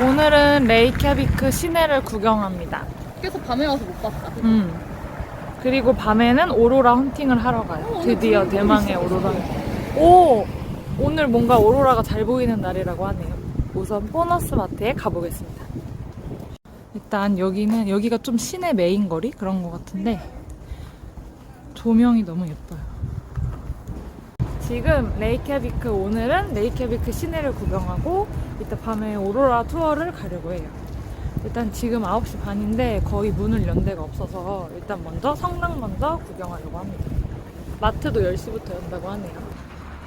오늘은 레이캬비크 시내를 구경합니다. 그래서 밤에 와서 못 봤다. 음. 그리고 밤에는 오로라 헌팅을 하러 가요. 드디어 대망의 오로라. 오! 오늘 뭔가 오로라가 잘 보이는 날이라고 하네요. 우선 보너스 마트에 가보겠습니다. 일단 여기는, 여기가 좀 시내 메인 거리? 그런 것 같은데, 조명이 너무 예뻐요. 지금 레이캬비크, 오늘은 레이캬비크 시내를 구경하고, 이따 밤에 오로라 투어를 가려고 해요. 일단 지금 9시 반인데 거의 문을 연 데가 없어서 일단 먼저 성당 먼저 구경하려고 합니다. 마트도 10시부터 연다고 하네요.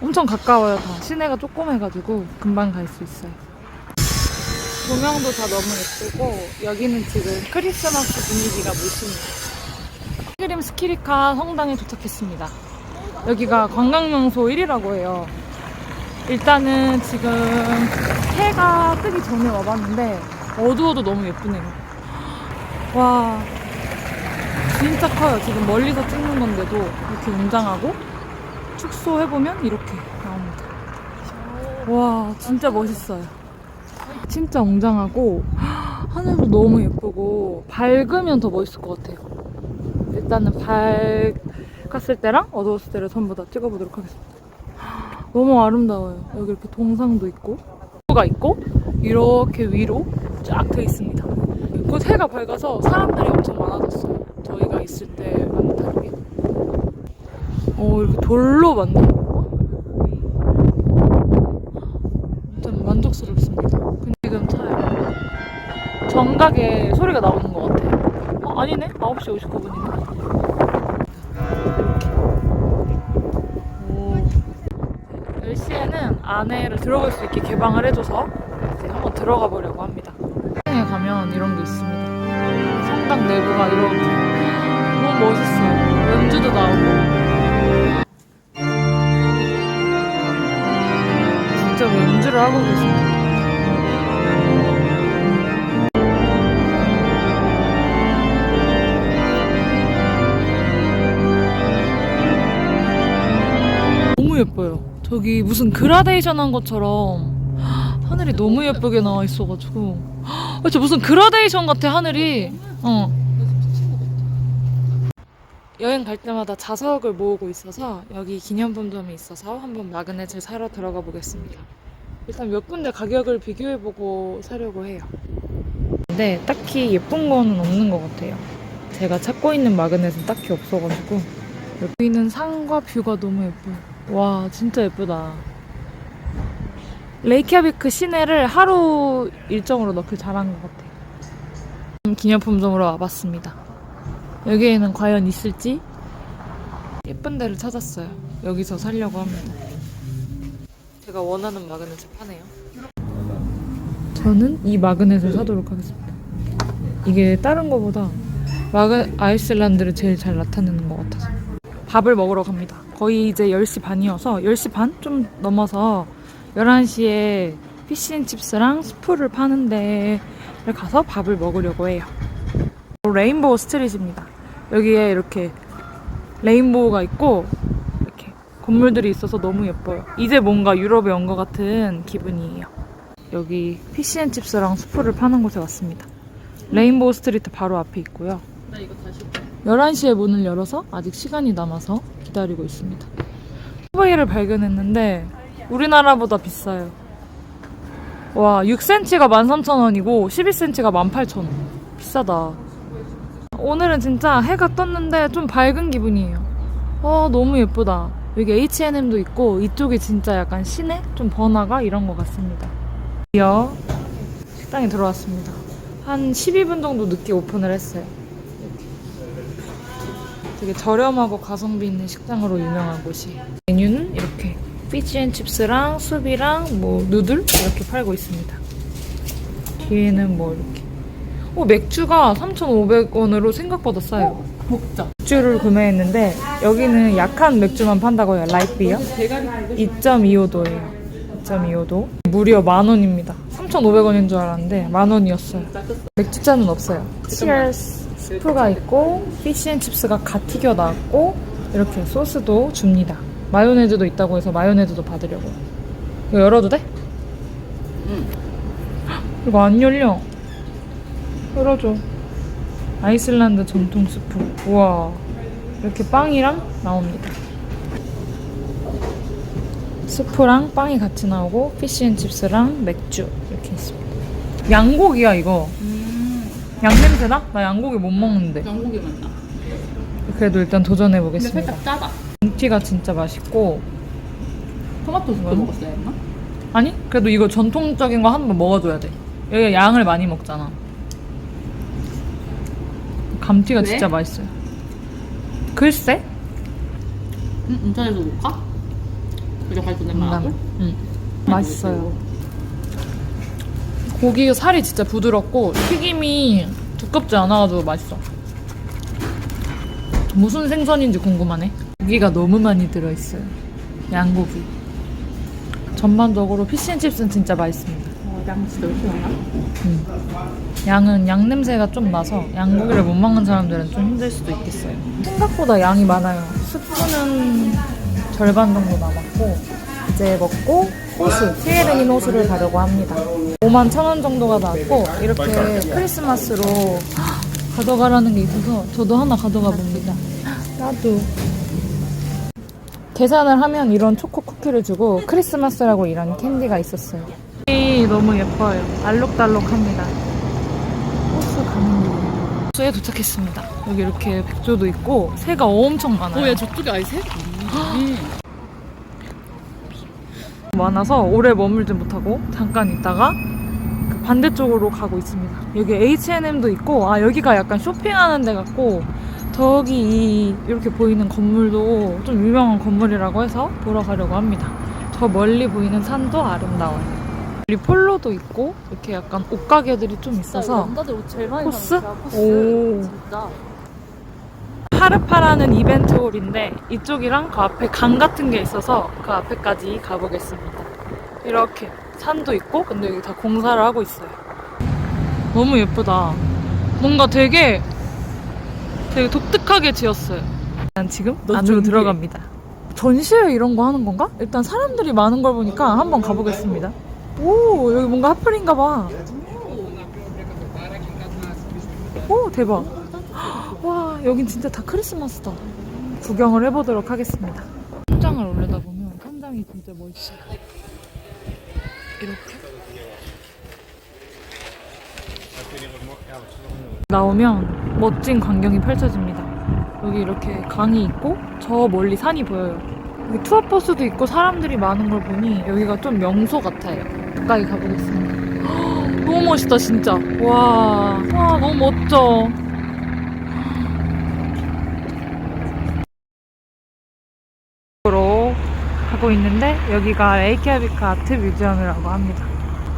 엄청 가까워요, 다. 시내가 조그매가지고 금방 갈 수 있어요. 조명도 다 너무 예쁘고 여기는 지금 크리스마스 분위기가 물씬 피그림 스키리카 성당에 도착했습니다. 여기가 관광명소 1위라고 해요. 일단은 지금 해가 뜨기 전에 와봤는데 어두워도 너무 예쁘네요. 와, 진짜 커요. 지금 멀리서 찍는 건데도 이렇게 웅장하고 축소해보면 이렇게 나옵니다. 와, 진짜 멋있어요. 진짜 웅장하고 하늘도 너무 예쁘고 밝으면 더 멋있을 것 같아요. 일단은 밝 았을 때랑 어두웠을 때를 전부 다 찍어보도록 하겠습니다. 너무 아름다워요. 여기 이렇게 동상도 있고, 가 있고, 이렇게 위로 쫙 돼 있습니다. 곧 해가 밝아서 사람들이 엄청 많아졌어요. 저희가 있을 때와는 다르게. 어, 이렇게 돌로 만든 건가? 일단 만족스럽습니다. 근데 지금 차요. 정각에 소리가 나오는 것 같아요. 어, 아니네? 9시 59분이네. 안에를 들어갈 수 있게 개방을 해줘서 이제 한번 들어가 보려고 합니다. 성당에 가면 이런 게 있습니다. 성당 내부가 이렇게 너무 멋있어요. 연주도 나오고. 진짜 연주를 하고 계십니다. 저기 무슨 그라데이션 한 것처럼 하늘이 너무 예쁘게 나와 있어가지고 아, 진짜 무슨 그라데이션 같아 하늘이. 어. 여행 갈 때마다 자석을 모으고 있어서 여기 기념품점이 있어서 한번 마그넷을 사러 들어가 보겠습니다. 일단 몇 군데 가격을 비교해보고 사려고 해요. 근데 딱히 예쁜 거는 없는 것 같아요. 제가 찾고 있는 마그넷은 딱히 없어가지고 여기는 산과 뷰가 너무 예뻐요. 와 진짜 예쁘다. 레이캬비크 시내를 하루 일정으로 넣길 잘한 것 같아요. 기념품점으로 와봤습니다. 여기에는 과연 있을지 예쁜 데를 찾았어요. 여기서 살려고 합니다. 제가 원하는 마그넷을 파네요. 저는 이 마그넷을 사도록 하겠습니다. 이게 다른 거보다 마그 아이슬란드를 제일 잘 나타내는 것 같아서. 밥을 먹으러 갑니다. 거의 이제 10시 반이어서 10시 반? 좀 넘어서 11시에 피시앤칩스랑 스프를 파는 데를 가서 밥을 먹으려고 해요. 레인보우 스트릿입니다. 여기에 이렇게 레인보우가 있고 이렇게 건물들이 있어서 너무 예뻐요. 이제 뭔가 유럽에 온 것 같은 기분이에요. 여기 피시앤칩스랑 스프를 파는 곳에 왔습니다. 레인보우 스트리트 바로 앞에 있고요. 나 이거 다시. 11시에 문을 열어서 아직 시간이 남아서 기다리고 있습니다. 후베이를 발견했는데 우리나라보다 비싸요. 와, 6cm가 13,000원이고 12cm가 18,000원. 비싸다. 오늘은 진짜 해가 떴는데 좀 밝은 기분이에요. 와, 너무 예쁘다. 여기 H&M도 있고 이쪽이 진짜 약간 시내? 좀 번화가 이런 것 같습니다. 드디어 식당에 들어왔습니다. 한 12분 정도 늦게 오픈을 했어요. 되게 저렴하고 가성비 있는 식당으로 유명한 곳이에요. 메뉴는 이렇게 피치앤칩스랑 수비랑 뭐 누들 이렇게 팔고 있습니다. 뒤에는 뭐 이렇게 어, 맥주가 3,500원으로 생각보다 싸요. 먹자. 맥주를 구매했는데 여기는 약한 맥주만 판다고 해요. 라이트비어. 대가리 2.25도예요. 2.25도. 무려 만 원입니다. 3,500원인 줄 알았는데 만 원이었어요. 맥주잔은 없어요. 치얼스 스프가 있고 피시앤칩스가 갓 튀겨 나왔고 이렇게 소스도 줍니다. 마요네즈도 있다고 해서 마요네즈도 받으려고. 이거 열어도 돼? 응. 이거 안 열려. 열어줘. 아이슬란드 전통 스프. 우와. 이렇게 빵이랑 나옵니다. 스프랑 빵이 같이 나오고 피시앤칩스랑 맥주 이렇게 있습니다. 양고기야 이거. 음. 양 냄새나? 나 양고기 못 먹는데. 양고기 맛나. 그래도 일단 도전해 근데 보겠습니다. 살짝 짜다. 김치가 진짜 맛있고 토마토 스프 이건? 먹었어야 했나? 아니 그래도 이거 전통적인 거 한 번 먹어줘야 돼. 여기 양을 많이 먹잖아. 감튀가 왜? 진짜 맛있어요. 글쎄? 응? 인터넷에서 못 가? 그냥 갈 돈내 말하고? 응. 맛있어요. 고기 살이 진짜 부드럽고 튀김이 두껍지 않아가지고 맛있어. 무슨 생선인지 궁금하네. 고기가 너무 많이 들어있어요. 양고기. 전반적으로 피시앤칩스는 진짜 맛있습니다. 어, 양 진짜 왜 이렇게 많아? 음. 양은 양 냄새가 좀 나서 양고기를 못 먹는 사람들은 좀 힘들 수도 있겠어요. 생각보다 양이 많아요. 스프는 절반 정도 남았고 이제 먹고 호수, 티에르닌 호수를 가려고 합니다. 5만 천 원 정도가 나왔고 이렇게 크리스마스로 가져가라는 게 있어서 저도 하나 가져가 봅니다. 나도. 계산을 하면 이런 초코 쿠키를 주고 크리스마스라고 이런 캔디가 있었어요. 너무 예뻐요. 알록달록합니다. 호수 가는 길. 호수에 도착했습니다. 여기 이렇게 백조도 있고 새가 엄청 많아요. 어, 야, 저쪽에 아예 새? 음. 많아서 오래 머물지 못하고 잠깐 있다가 그 반대쪽으로 가고 있습니다. 여기 H&M도 있고 아 여기가 약간 쇼핑하는 데 같고 저기 이 이렇게 보이는 건물도 좀 유명한 건물이라고 해서 보러 가려고 합니다. 저 멀리 보이는 산도 아름다워요. 여기 폴로도 있고 이렇게 약간 옷가게들이 좀 있어서 남자들 옷 제일 많이 코스? 사는. 오. 진짜. 파르파라는 이벤트 홀인데 이쪽이랑 그 앞에 강 같은 게 있어서 그 앞에까지 가보겠습니다. 이렇게 산도 있고 근데 여기 다 공사를 하고 있어요. 너무 예쁘다. 뭔가 되게 되게 독특하게 지었어요. 난 지금 너 안으로. 들어갑니다. 전시회 이런 거 하는 건가? 일단 사람들이 많은 걸 보니까 한번 가보겠습니다. 오 여기 뭔가 하플인가 봐. 오 대박. 와 여긴 진짜 다 크리스마스다. 구경을 해보도록 하겠습니다. 천장을 올려다보면 천장이 진짜 멋있어요. 이렇게 나오면 멋진 광경이 펼쳐집니다. 여기 이렇게 강이 있고 저 멀리 산이 보여요. 여기 투어 버스도 있고 사람들이 많은 걸 보니 여기가 좀 명소 같아요. 가까이 가보겠습니다. 헉, 너무 멋있다 진짜. 와, 와 너무 멋져. 으로 가고 있는데 여기가 레이키아비크 아트 뮤지엄이라고 합니다.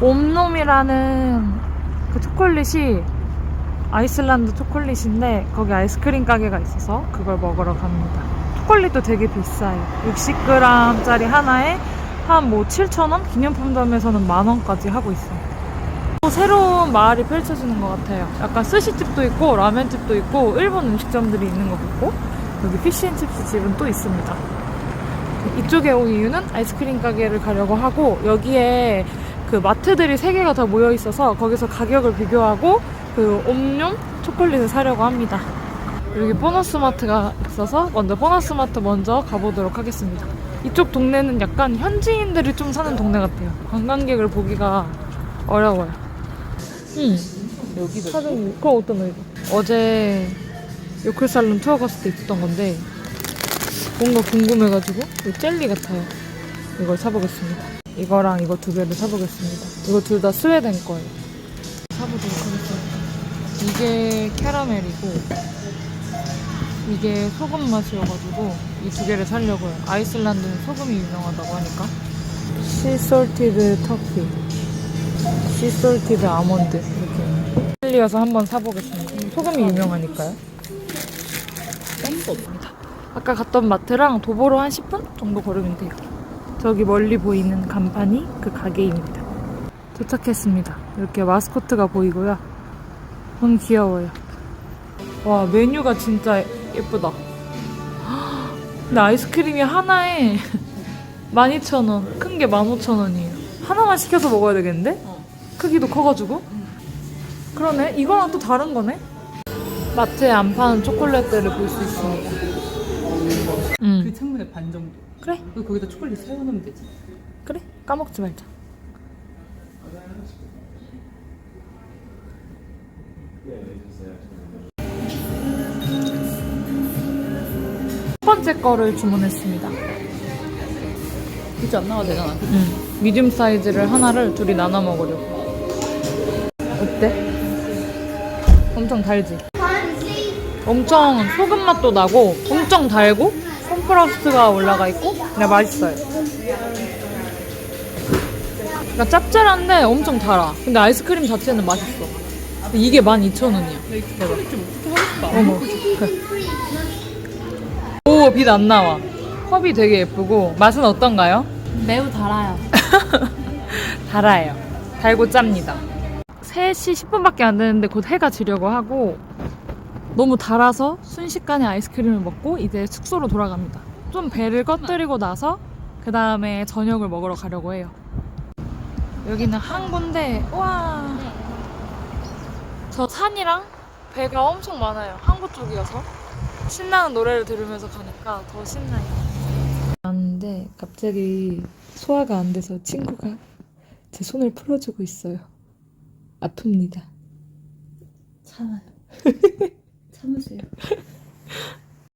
옴놈이라는 그 초콜릿이 아이슬란드 초콜릿인데 거기 아이스크림 가게가 있어서 그걸 먹으러 갑니다. 초콜릿도 되게 비싸요. 60g짜리 하나에 한 뭐 7,000원? 기념품점에서는 만원까지 하고 있어요. 또 새로운 마을이 펼쳐지는 것 같아요. 약간 스시집도 있고 라면집도 있고 일본 음식점들이 있는 것 같고 여기 피시앤칩스 집은 또 있습니다. 이쪽에 온 이유는 아이스크림 가게를 가려고 하고 여기에 그 마트들이 세 개가 다 모여 있어서 거기서 가격을 비교하고 그 옴뇸 초콜릿을 사려고 합니다. 여기 보너스 마트가 있어서 먼저 보너스 마트 먼저 가보도록 하겠습니다. 이쪽 동네는 약간 현지인들이 좀 사는 동네 같아요. 관광객을 보기가 어려워요. 응. 여기도. 사장님, 그럼 어떤 거 어제 요클살론 투어 갔을 때 입었던 건데 뭔가 궁금해가지고 이 젤리 같아요. 이걸 사보겠습니다. 이거랑 이거 두 개를 사보겠습니다. 이거 둘 다 스웨덴 거예요. 사보도록 하겠습니다. 이게 캐러멜이고 이게 소금 맛이어가지고 이 두 개를 사려고요. 아이슬란드는 소금이 유명하다고 하니까. 시솔티드 터키, 시솔티드 아몬드 이렇게. 젤리여서 한번 사보겠습니다. 소금이 유명하니까요. 아까 갔던 마트랑 도보로 한 10분 정도 걸으면 돼요. 저기 멀리 보이는 간판이 그 가게입니다. 도착했습니다. 이렇게 마스코트가 보이고요. 너무 귀여워요. 와, 메뉴가 진짜 예쁘다. 근데 아이스크림이 하나에 12,000원, 큰 게 15,000원이에요. 하나만 시켜서 먹어야 되겠는데? 어. 크기도 커가지고. 그러네. 이거랑 또 다른 거네. 마트에 안 파는 초콜릿들을 볼 수 있습니다. 창문에 반 정도. 그래. 그리고 거기다 초콜릿 세워놓으면 되지. 그래. 까먹지 말자. 첫 번째 거를 주문했습니다. 굳이 안 나와도 되잖아. 음, 미디움 사이즈를 하나를 둘이 나눠 먹으려고. 어때? 엄청 달지? 엄청 소금 맛도 나고 엄청 달고 콤프라스트가 올라가 있고 그냥 맛있어요. 그러니까 짭짤한데 엄청 달아. 근데 아이스크림 자체는 맛있어. 근데 이게 12,000원이야. 초콜릿 좀 어떻게 하고 싶다. 어머. 오, 빛 안 나와. 컵이 되게 예쁘고 맛은 어떤가요? 매우 달아요. 달아요. 달고 짭니다. 3시 10분밖에 안 되는데 곧 해가 지려고 하고 너무 달아서 순식간에 아이스크림을 먹고 이제 숙소로 돌아갑니다. 좀 배를 꺼뜨리고 나서 그 다음에 저녁을 먹으러 가려고 해요. 여기는 항구인데 와. 저 산이랑 배가 엄청 많아요. 항구 쪽이어서 신나는 노래를 들으면서 가니까 더 신나요. 왔는데 갑자기 소화가 안 돼서 친구가 제 손을 풀어주고 있어요. 아픕니다. 참아요. 참으세 요.